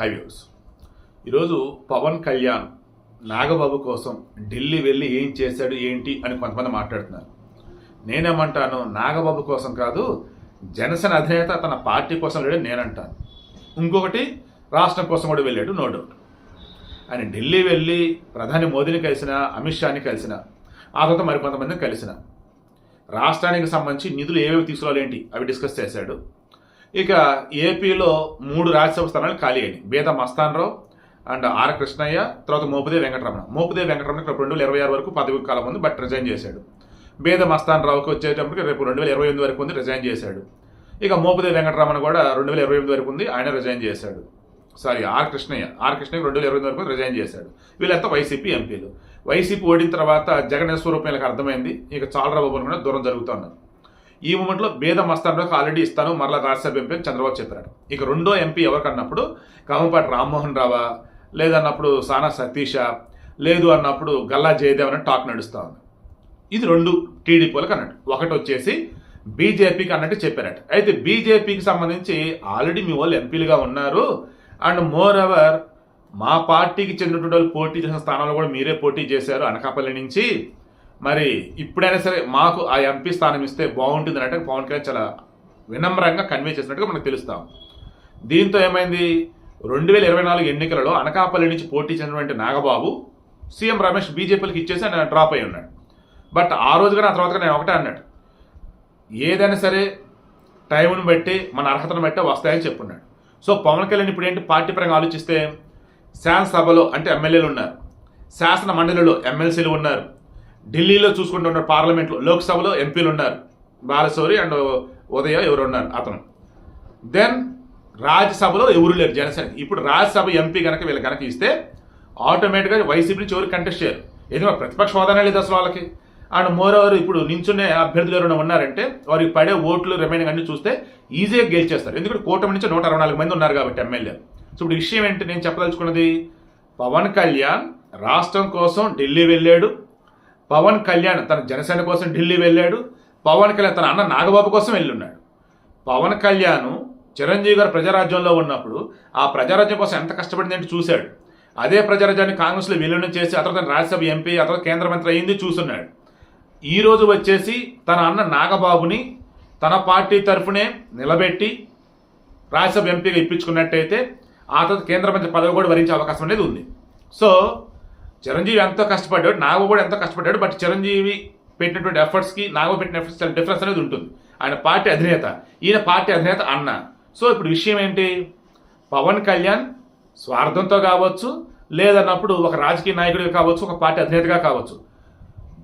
Highways. ఈరోజు పవన్ కళ్యాణ్ నాగబాబు కోసం ఢిల్లీ వెళ్ళి ఏం చేశాడు ఏంటి అని కొంతమంది మాట్లాడుతున్నారు. నేనేమంటాను నాగబాబు కోసం కాదు జనసేన అధినేత తన పార్టీ కోసం వెళ్ళాడు నేనంటాను. ఇంకొకటి రాష్ట్రం కోసం కూడా వెళ్ళాడు నో డౌట్. ఆయన ఢిల్లీ వెళ్ళి ప్రధాని మోదీని కలిసిన అమిత్ షాని కలిసిన ఆ తర్వాత మరికొంతమందిని కలిసిన రాష్ట్రానికి సంబంధించి నిధులు ఏవేవి తీసుకురావాలి ఏంటి? అవి డిస్కస్ చేశాడు. ఇక ఏపీలో మూడు రాజ్యసభ స్థానాలు ఖాళీ అయినాయి. బేద మస్తాన్రావు అండ్ ఆర్ కృష్ణయ్య తర్వాత మోపుదే వెంకటరమణ. మోపుదే వెంకటరమణ ఇక్కడ రెండు వేల ఇరవై ఆరు వరకు పదవి కాలం ఉంది బట్ రిజైన్ చేశాడు. బేద మస్తాన్ రావుకి వచ్చేటప్పటికి రేపు రెండు వేల ఇరవై ఎనిమిది వరకు ఉంది రిజైన్ చేశాడు. ఇక మోపుదే వెంకటరమణ కూడా రెండు వేల ఇరవై ఎనిమిది వరకు ఉంది ఆయన రిజైన్ చేశాడు. Sorry R Krishnaiah. R Krishnaiah రెండు వేల ఇరవై ఎనిమిది వరకు రిజైన్ చేశాడు. వీళ్ళంతా వైసీపీ ఎంపీలు. వైసీపీ ఓడిన తర్వాత జగన్ స్వరూపం వీళ్ళకి అర్థమైంది. ఇక చాలరాబాబు కూడా దూరం జరుగుతున్నారు ఈ మూమెంట్లో బేద మస్తాన్లోకి ఆల్రెడీ ఇస్తాను మరలా రాజ్యసభ ఎంపీ చంద్రబాబు చెప్పారు ఇక రెండో ఎంపీ ఎవరికన్నప్పుడు కమ్మపాటి రామ్మోహన్ రావా లేదన్నప్పుడు సానా సతీష లేదు అన్నప్పుడు గల్లా జయదేవ్ అనే టాక్ నడుస్తూ ఉంది. ఇది రెండు టీడీపీలకు అన్నట్టు. ఒకటి వచ్చేసి బీజేపీకి అన్నట్టు చెప్పారట. అయితే బీజేపీకి సంబంధించి ఆల్రెడీ మీ వాళ్ళు ఎంపీలుగా ఉన్నారు. అండ్ మోర్ ఎవర్ మా పార్టీకి చెందినటువంటి వాళ్ళు పోటీ చేసిన స్థానాల్లో కూడా మీరే పోటీ చేశారు అనకాపల్లి నుంచి. మరి ఇప్పుడైనా సరే మాకు ఆ ఎంపీ స్థానం ఇస్తే బాగుంటుంది అంటే పవన్ కళ్యాణ్ చాలా వినమ్రంగా కన్వే చేసినట్టుగా మనకు తెలుస్తాం. దీంతో ఏమైంది? రెండు వేల ఇరవై నాలుగు ఎన్నికలలో అనకాపల్లి నుంచి పోటీ చేసినటువంటి నాగబాబు సీఎం రమేష్ బీజేపీలకు ఇచ్చేసి ఆయన డ్రాప్ అయి ఉన్నాడు. బట్ ఆ రోజుగా ఆ తర్వాత నేను ఒకటే అన్నాడు. ఏదైనా సరే టైంను బట్టి మన అర్హతను బట్టి వస్తాయని చెప్పున్నాడు. సో పవన్ కళ్యాణ్ ఇప్పుడు ఏంటి పార్టీ పరంగా ఆలోచిస్తే శాసనసభలో అంటే ఎమ్మెల్యేలు ఉన్నారు. శాసన మండలిలో ఎమ్మెల్సీలు ఉన్నారు. ఢిల్లీలో చూసుకుంటున్నారు పార్లమెంట్లో లోక్సభలో ఎంపీలు ఉన్నారు. బాలశౌరి అండ్ ఉదయ ఎవరు ఉన్నారు? అతను. దెన్ రాజ్యసభలో ఎవరు లేరు? జనసేన. ఇప్పుడు రాజ్యసభ ఎంపీ కనుక వీళ్ళు కనుక ఇస్తే ఆటోమేటిక్గా వైసీపీ నుంచి ఎవరు కంటెస్ట్ చేయరు. ఎందుకంటే ప్రతిపక్ష హోదానే లేదు అసలు వాళ్ళకి. అండ్ మోర్ ఓవర్ ఇప్పుడు నించునే అభ్యర్థులు ఎవరైనా ఉన్నారంటే వారికి పడే ఓట్లు రిమైనింగ్ అన్ని చూస్తే ఈజీగా గెలిచేస్తారు. ఎందుకంటే కూటమి నుంచి నూట అరవై నాలుగు మంది ఉన్నారు కాబట్టి ఎమ్మెల్యే. సో ఇప్పుడు విషయం ఏంటి? నేను చెప్పదలుచుకున్నది పవన్ కళ్యాణ్ రాష్ట్రం కోసం ఢిల్లీ వెళ్ళాడు. పవన్ కళ్యాణ్ తన జనసేన కోసం ఢిల్లీ వెళ్ళాడు. పవన్ కళ్యాణ్ తన అన్న నాగబాబు కోసం వెళ్ళున్నాడు. పవన్ కళ్యాణ్ చిరంజీవి గారు ప్రజారాజ్యంలో ఉన్నప్పుడు ఆ ప్రజారాజ్యం కోసం ఎంత కష్టపడిందంటే చూశాడు. అదే ప్రజారాజ్యాన్ని కాంగ్రెస్లో విలీనం చేసి ఆ తర్వాత రాజ్యసభ ఎంపీ ఆ తర్వాత కేంద్ర మంత్రి అయింది చూస్తున్నాడు. ఈరోజు వచ్చేసి తన అన్న నాగబాబుని తన పార్టీ తరఫునే నిలబెట్టి రాజ్యసభ ఎంపీగా ఇప్పించుకున్నట్టయితే ఆ తర్వాత కేంద్ర మంత్రి పదవి కూడా వరించే అవకాశం అనేది ఉంది. సో చిరంజీవి ఎంతో కష్టపడ్డాడు నాగో కూడా ఎంతో కష్టపడ్డాడు బట్ చిరంజీవి పెట్టినటువంటి ఎఫర్ట్స్కి నాగో పెట్టిన ఎఫర్ట్స్ చాలా డిఫరెన్స్ అనేది ఉంటుంది. ఆయన పార్టీ అధినేత ఈయన పార్టీ అధినేత అన్న. సో ఇప్పుడు విషయం ఏంటి? పవన్ కళ్యాణ్ స్వార్థంతో కావచ్చు లేదన్నప్పుడు ఒక రాజకీయ నాయకుడిగా కావచ్చు ఒక పార్టీ అధినేతగా కావచ్చు.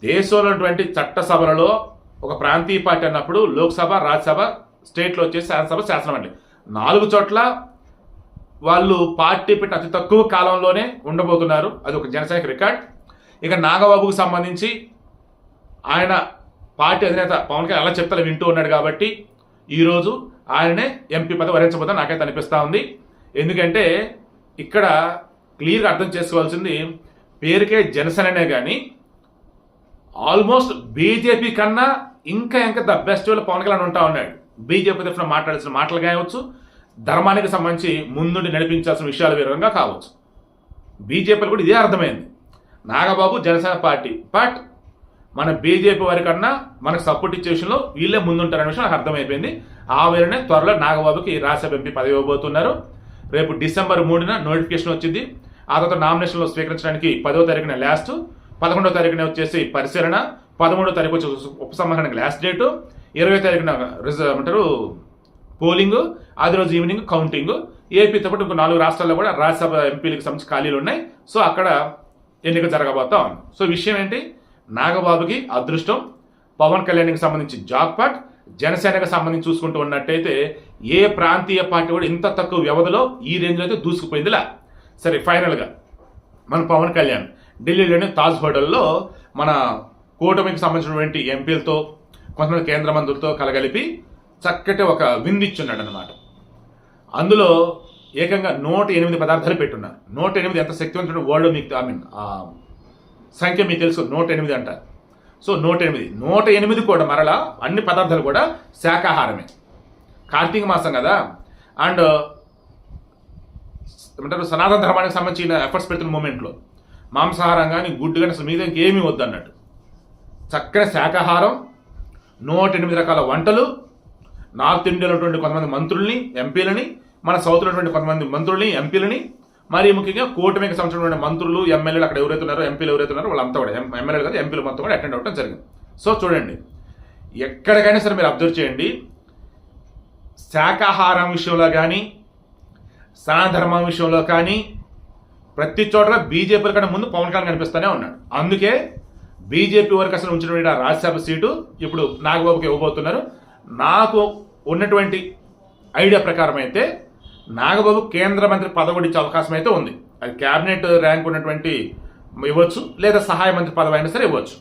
దేశంలో ఉన్నటువంటి చట్టసభలలో ఒక ప్రాంతీయ పార్టీ అన్నప్పుడు లోక్సభ రాజ్యసభ స్టేట్లో వచ్చేసి శాసనసభ అండి నాలుగు చోట్ల వాళ్ళు పార్టీ పెట్టిన అతి తక్కువ కాలంలోనే ఉండబోతున్నారు. అది ఒక జనసైనిక రికార్డ్. ఇక నాగబాబుకు సంబంధించి ఆయన పార్టీ అధినేత పవన్ కళ్యాణ్ అలా చెప్తారు వింటూ ఉన్నాడు కాబట్టి ఈరోజు ఆయననే ఎంపీ పదవి వరించబోతా నాకైతే అనిపిస్తూ ఉంది. ఎందుకంటే ఇక్కడ క్లియర్గా అర్థం చేసుకోవాల్సింది పేరుకే జనసేననే కానీ ఆల్మోస్ట్ బీజేపీ కన్నా ఇంకా ఇంకా ద బెస్ట్ వాళ్ళు పవన్ కళ్యాణ్ ఉంటా ఉన్నాడు. బీజేపీ తరఫున మాట్లాడాల్సిన మాటలు కావచ్చు ధర్మానికి సంబంధించి ముందుండి నడిపించాల్సిన విషయాల వివరంగా కావచ్చు. బీజేపీలు కూడా ఇదే అర్థమైంది. నాగబాబు జనసేన పార్టీ. బట్ మన బీజేపీ వారి కన్నా మనకు సపోర్ట్ ఇచ్చే విషయంలో వీళ్ళే ముందుంటారనే విషయం నాకు అర్థమైపోయింది. ఆ వేళనే త్వరలో నాగబాబుకి రాజ్యసభ ఎంపీ పదవి ఇవ్వబోతున్నారు. రేపు డిసెంబర్ మూడున నోటిఫికేషన్ వచ్చింది. ఆ తర్వాత నామినేషన్లో స్వీకరించడానికి పదో తారీఖున లాస్ట్ పదకొండో తారీఖున వచ్చేసి పరిశీలన పదమూడో తారీఖు వచ్చి ఉపసంహరణకు లాస్ట్ డేటు ఇరవై తారీఖున రిజర్వ్ అంటారు పోలింగ్ అది రోజు ఈవినింగ్ కౌంటింగ్. ఏపీతో పాటు ఇంకో నాలుగు రాష్ట్రాల్లో కూడా రాజ్యసభ ఎంపీలకు సంబంధించి ఖాళీలు ఉన్నాయి. సో అక్కడ ఎన్నిక జరగబోతా. ఉంది సో విషయం ఏంటి? నాగబాబుకి అదృష్టం పవన్ కళ్యాణ్కి సంబంధించి జాక్పాట్ జనసేనకు సంబంధించి చూసుకుంటూ ఉన్నట్టయితే ఏ ప్రాంతీయ పార్టీ కూడా ఇంత తక్కువ వ్యవధిలో ఈ రేంజ్లో అయితే దూసుకుపోయిందిలా. సరే ఫైనల్గా మన పవన్ కళ్యాణ్ ఢిల్లీలోని తాజ్ హోటల్లో మన కూటమికి సంబంధించినటువంటి ఎంపీలతో కొంతమంది కేంద్ర మంత్రులతో కలగలిపి చక్కటి ఒక విందిచ్చున్నాడు అనమాట అందులో ఏకంగా నూట ఎనిమిది పదార్థాలు పెట్టున్నారు నూట ఎనిమిది ఎంత శక్తివంతుడు వరల్డ్ మీకు ఐ మీన్ సంఖ్య మీకు తెలుసు నూట ఎనిమిది అంటారు సో నూట ఎనిమిది. నూట ఎనిమిది కూడా మరలా అన్ని పదార్థాలు కూడా శాకాహారమే. కార్తీక మాసం కదా. అండ్ ఏమంటారు సనాతన ధర్మానికి సంబంధించిన ఎఫర్ట్స్ పెడుతున్న మూమెంట్లో. మాంసాహారం కానీ గుడ్డు కానీ అసలు మీద ఇంకేమీ వద్దన్నట్టు. చక్కని శాకాహారం నూట ఎనిమిది రకాల వంటలు నార్త్ ఇండియాలో ఉన్నటువంటి కొంతమంది మంత్రుల్ని ఎంపీలని మన సౌత్లో ఉన్నటువంటి కొంతమంది మంత్రుల్ని ఎంపీలని మరి ముఖ్యంగా కూటమికి సంబంధించిన మంత్రులు ఎమ్మెల్యేలు అక్కడ ఎవరైతే ఉన్నారో ఎంపీలు ఎవరైతే ఉన్నారో వాళ్ళంతా కూడా ఎం- ఎమ్మెల్యేలు కదా ఎంపీలు మొత్తం కూడా అటెండ్ అవ్వడం జరిగింది. సో చూడండి ఎక్కడికైనా సరే మీరు అబ్జర్వ్ చేయండి శాకాహారం విషయంలో కానీ సనాధర్మం విషయంలో కానీ ప్రతి చోట బీజేపీ కంటే ముందు పవన్ కళ్యాణ్ కనిపిస్తూనే ఉన్నాడు. అందుకే బీజేపీ వరకు అసలు ఉంచినటువంటి రాజ్యసభ సీటు ఇప్పుడు నాగబాబుకి ఇవ్వబోతున్నారు. నాకు ఉన్నటువంటి ఐడియా ప్రకారం అయితే నాగబాబు కేంద్ర మంత్రి పదవి ఇచ్చే అవకాశం అయితే ఉంది. అది క్యాబినెట్ ర్యాంక్ ఉన్నటువంటి ఇవ్వచ్చు లేదా సహాయ మంత్రి పదవి అయినా సరే ఇవ్వచ్చు.